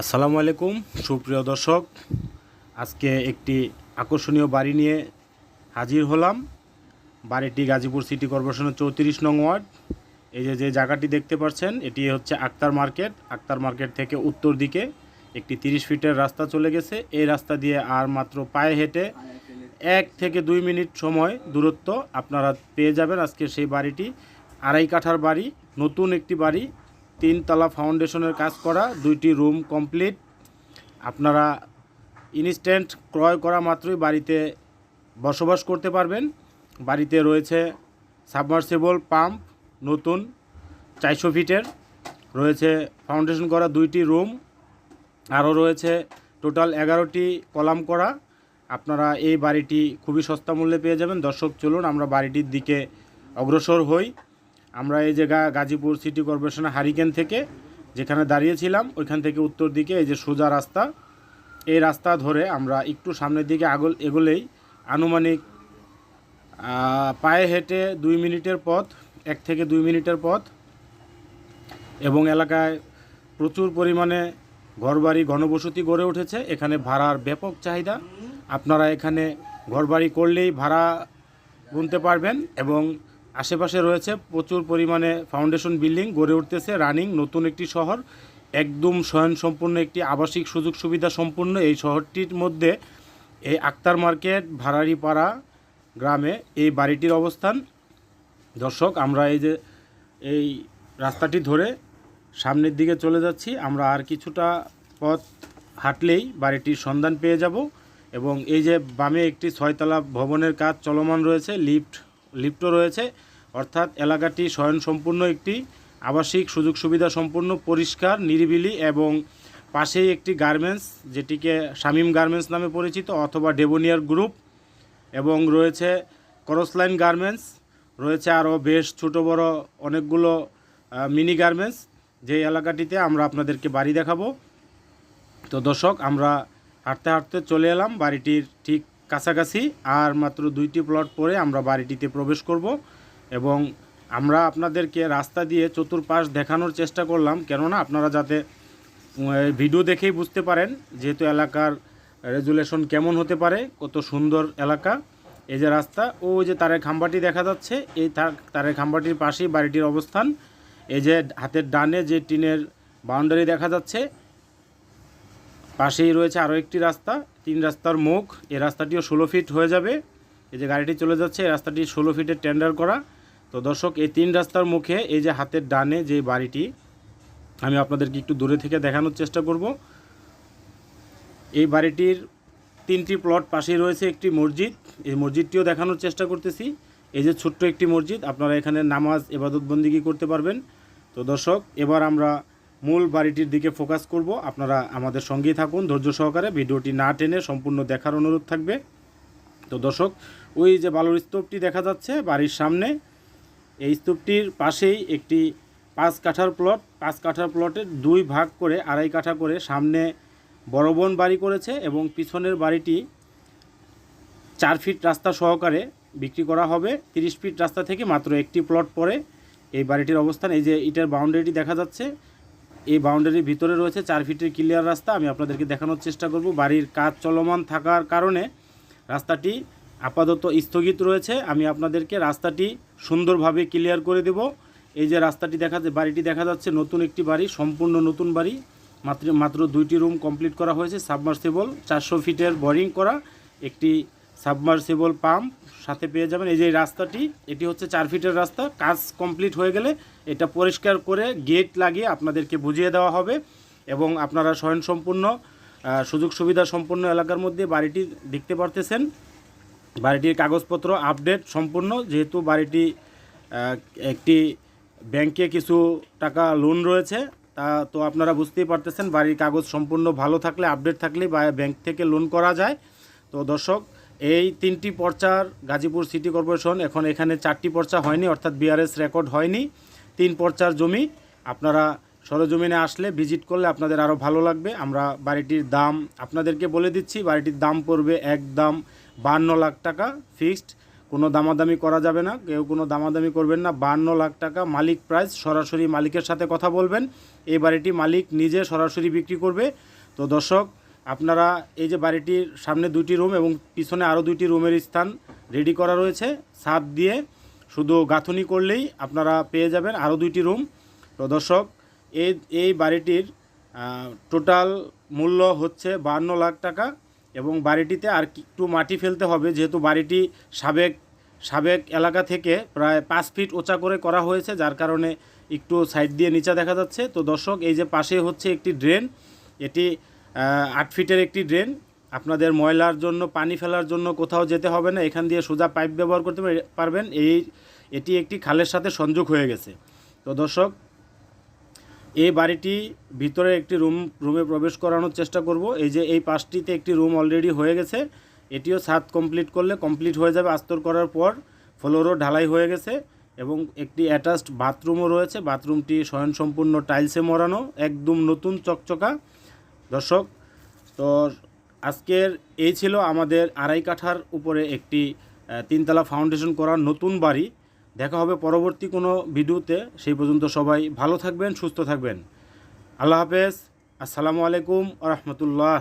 আসসালামু আলাইকুম, সুপ্রিয় দর্শক। আজকে একটি আকর্ষণীয় বাড়ি নিয়ে হাজির হলাম। বাড়িটি গাজীপুর সিটি কর্পোরেশনের চৌত্রিশ নং ওয়ার্ড। এই যে যে জায়গাটি দেখতে পাচ্ছেন, এটি হচ্ছে আক্তার মার্কেট। আক্তার মার্কেট থেকে উত্তর দিকে একটি তিরিশ ফিটের রাস্তা চলে গেছে। এই রাস্তা দিয়ে আর মাত্র পায়ে হেঁটে এক থেকে দুই মিনিট সময়, দূরত্ব আপনারা পেয়ে যাবেন আজকে সেই বাড়িটি। আড়াই কাঠার বাড়ি, নতুন একটি বাড়ি। তিনতলা ফাউন্ডেশনের কাজ করা, দুইটি রুম কমপ্লিট। আপনারা ইনস্ট্যান্ট ক্রয় করা মাত্রই বাড়িতে বসবাস করতে পারবেন। বাড়িতে রয়েছে সাবমার্সিবল পাম্প নতুন চারশো ফিটের। রয়েছে ফাউন্ডেশন করা দুইটি রুম আরও রয়েছে টোটাল এগারোটি কলাম করা। আপনারা এই বাড়িটি খুবই সস্তা মূল্যে পেয়ে যাবেন। দর্শক, চলুন আমরা বাড়িটির দিকে অগ্রসর হই। আমরা এই যে গাজীপুর সিটি কর্পোরেশনের হারিকেন থেকে যেখানে দাঁড়িয়েছিলাম, ওইখান থেকে উত্তর দিকে এই যে সোজা রাস্তা, এই রাস্তা ধরে আমরা একটু সামনের দিকে আগল এগোলেই আনুমানিক পায়ে হেঁটে দুই মিনিটের পথ, এক থেকে দুই মিনিটের পথ, এবং এলাকায় প্রচুর পরিমাণে ঘরবাড়ি ঘনবসতি গড়ে উঠেছে। এখানে ভাড়ার ব্যাপক চাহিদা। আপনারা এখানে ঘরবাড়ি করলেই ভাড়া গুনতে পারবেন এবং আশেপাশে রয়েছে প্রচুর পরিমাণে ফাউন্ডেশন বিল্ডিং গড়ে উঠতেছে রানিং নতুন একটি শহর, একদম স্বয়ংসম্পূর্ণ একটি আবাসিক সুযোগ সুবিধা সম্পূর্ণ এই শহরটির মধ্যে এই আক্তার মার্কেট, ভাড়ারিপাড়া গ্রামে এই বাড়িটির অবস্থান। দর্শক, আমরা এই যে এই রাস্তাটি ধরে সামনের দিকে চলে যাচ্ছি, আমরা আর কিছুটা পথ হাঁটলেই বাড়িটির সন্ধান পেয়ে যাব এবং এই যে বামে একটি ছয়তলা ভবনের কাজ চলমান রয়েছে, লিফট, লিফটও রয়েছে। অর্থাৎ এলাকাটি স্বয়ংসম্পূর্ণ একটি আবাসিক সুযোগ সুবিধা সম্পূর্ণ, পরিষ্কার, নিরিবিলি এবং পাশেই একটি গার্মেন্টস যেটিকে শামীম গার্মেন্টস নামে পরিচিত অথবা ডেবোনিয়ার গ্রুপ এবং রয়েছে করসলাইন গার্মেন্টস, রয়েছে আরও বেশ ছোট বড় অনেকগুলো মিনি গার্মেন্টস যে এলাকাটিতে আমরা আপনাদেরকে বাড়ি দেখাবো। তো দর্শক, আমরা হাঁটতে হাঁটতে চলে এলাম বাড়িটির ঠিক কাছাকাছি আর মাত্র দুইটি প্লট পরে আমরা বাড়িটিতে প্রবেশ করব। এবং আমরা আপনাদেরকে রাস্তা দিয়ে চতুর্পাশ দেখানোর চেষ্টা করলাম, কেননা আপনারা যাতে ভিডিও দেখেই বুঝতে পারেন যেহেতু এলাকার রেজুলেশন কেমন হতে পারে, কত সুন্দর এলাকা, এই যে রাস্তা, ও যে তারের খাম্বাটি দেখা যাচ্ছে, এই তার- তারের খাম্বাটির পাশেই বাড়িটির অবস্থান, এই যে হাতের ডানে যে টিনের বাউন্ডারি দেখা যাচ্ছে, পাশেই রয়েছে আরও একটি রাস্তা, তিন রাস্তার মুখ, এই রাস্তাটিও ষোলো ফিট হয়ে যাবে, এই যে গাড়িটি চলে যাচ্ছে, এই রাস্তাটি ষোলো ফিটের টেন্ডার করা তো দর্শক, এই তিন রাস্তার মুখে এই যে হাতের ডানে যে বাড়িটি, আমি আপনাদেরকে একটু দূরে থেকে দেখানোর চেষ্টা করব। এই বাড়িটির তিনটি প্লট পাশেই রয়েছে একটি মসজিদ। এই মসজিদটিও দেখানোর চেষ্টা করতেছি। এই যে ছোট্ট একটি মসজিদ, আপনারা এখানে নামাজ এবাদতবন্দিগি করতে পারবেন। তো দর্শক, এবার আমরা মূল বাড়িটির দিকে ফোকাস করব। আপনারা আমাদের সঙ্গেই থাকুন, ধৈর্য সহকারে। ভিডিওটি না টেনে সম্পূর্ণ দেখার অনুরোধ থাকবে। তো দর্শক, ওই যে বালুর স্তূপটি দেখা যাচ্ছে, বাড়ির সামনে। এই স্তূপটির পাশেই একটি পাঁচ কাঠার প্লট। পাঁচ কাঠার প্লটের দুই ভাগ করে আড়াই কাঠা করে সামনে বড় বোন বাড়ি করেছে এবং পিছনের বাড়িটি চার ফিট রাস্তা সহকারে বিক্রি করা হবে। তিরিশ ফিট রাস্তা থেকে মাত্র একটি প্লট পরে এই বাড়িটির অবস্থান, এই যে ইটের বাউন্ডারিটি দেখা যাচ্ছে, এই বাউন্ডারির ভিতরে রয়েছে চার ফিটের ক্লিয়ার রাস্তা। আমি আপনাদেরকে দেখানোর চেষ্টা করব। বাড়ির কাজ চলমান থাকার কারণে রাস্তাটি আপাতত স্থগিত রয়েছে। আমি আপনাদেরকে রাস্তাটি সুন্দরভাবে ক্লিয়ার করে দেব। এই যে রাস্তাটি দেখা বাড়িটি দেখা যাচ্ছে, নতুন একটি বাড়ি, সম্পূর্ণ নতুন বাড়ি। মাত্র মাত্র দুইটি রুম কমপ্লিট করা হয়েছে সাবমার্সিবল চারশো ফিটের বোরিং করা, একটি সাবমার্সিবল পাম্প সাথে পেয়ে যাবেন। এই যে রাস্তাটি, এটি হচ্ছে চার ফিটের রাস্তা, কাজ কমপ্লিট হয়ে গেলে এটা পরিষ্কার করে গেট লাগিয়ে আপনাদেরকে বুঝিয়ে দেওয়া হবে এবং আপনারা স্বয়ংসম্পূর্ণ সুযোগ সুবিধা সম্পন্ন এলাকার মধ্যে বাড়িটি দেখতে পারতেছেন। বাড়িটির কাগজপত্র আপডেট সম্পূর্ণ, যেহেতু বাড়িটি একটি ব্যাংকে কিছু টাকা লোন রয়েছে, তা তো আপনারা বুঝতেই পারতেছেন, বাড়ির কাগজ সম্পূর্ণ ভালো থাকলে আপডেট থাকলে ব্যাংক থেকে লোন করা যায়। তো দর্শক, এই তিনটি পর্চার গাজীপুর সিটি কর্পোরেশন এখন এখানে চারটি পর্চা হয়নি, অর্থাৎ বিআরএস রেকর্ড হয়নি। তিন পর্চার জমি, আপনারা সরজমিনে আসলে ভিজিট করলে আপনাদের আরও ভালো লাগবে। আমরা বাড়িটির দাম আপনাদেরকে বলে দিচ্ছি, বাড়িটির দাম পড়বে একদম বান্ন লাখ টাকা ফিক্সড। কোনো দামাদামি করা যাবে না, কেউ কোনো দামাদামি করবেন না। বান্ন লাখ টাকা মালিক প্রাইস, সরাসরি মালিকের সাথে কথা বলবেন। এই বাড়িটি মালিক নিজে সরাসরি বিক্রি করবে। তো দর্শক, আপনারা এই যে বাড়িটির সামনে দুটি রুম এবং পিছনে আরও দুইটি রুমের স্থান রেডি করা রয়েছে। ছাদ দিয়ে শুধু গাঁথনি করলেই আপনারা পেয়ে যাবেন আরও দুইটি রুম। তো দর্শক এই এই বাড়িটির টোটাল মূল্য হচ্ছে বান্ন লাখ টাকা। এবং বাড়িটিতে আর একটু মাটি ফেলতে হবে, যেহেতু বাড়িটি সাবেক সাবেক এলাকা থেকে প্রায় পাঁচ ফিট ওচা করে করা হয়েছে, যার কারণে একটু সাইড দিয়ে নিচে দেখা যাচ্ছে। তো দর্শক, এই যে পাশে হচ্ছে একটি ড্রেন, এটি আট ফিটের একটি ড্রেন। আপনাদের ময়লার জন্য, পানি ফেলার জন্য কোথাও যেতে হবে না, এখান দিয়ে সোজা পাইপ ব্যবহার করতে পারবেন। এই, এটি একটি খালের সাথে সংযোগ হয়ে গেছে। তো দর্শক এই বাড়িটি ভিতরে একটি রুম, রুমে প্রবেশ করানোর চেষ্টা করব। এই যে এই পাশটিতে একটি রুম অলরেডি হয়ে গেছে, এটিও ছাদ কমপ্লিট করলে কমপ্লিট হয়ে যাবে আস্তর করার পর। ফ্লোরও ঢালাই হয়ে গেছে এবং একটি অ্যাটাচড বাথরুমও রয়েছে। বাথরুমটি স্বয়ংসম্পূর্ণ টাইলসে মরানো, একদম নতুন চকচকা। দর্শক, তো আজকের এই ছিল আমাদের আড়াই কাঠার উপরে একটি তিনতলা ফাউন্ডেশন করা নতুন বাড়ি। দেখা হবে পরবর্তী কোনো ভিডিওতে। সেই পর্যন্ত সবাই ভালো থাকবেন, সুস্থ থাকবেন। আল্লাহ হাফেজ। আসসালামু আলাইকুম রহমতুল্লাহ।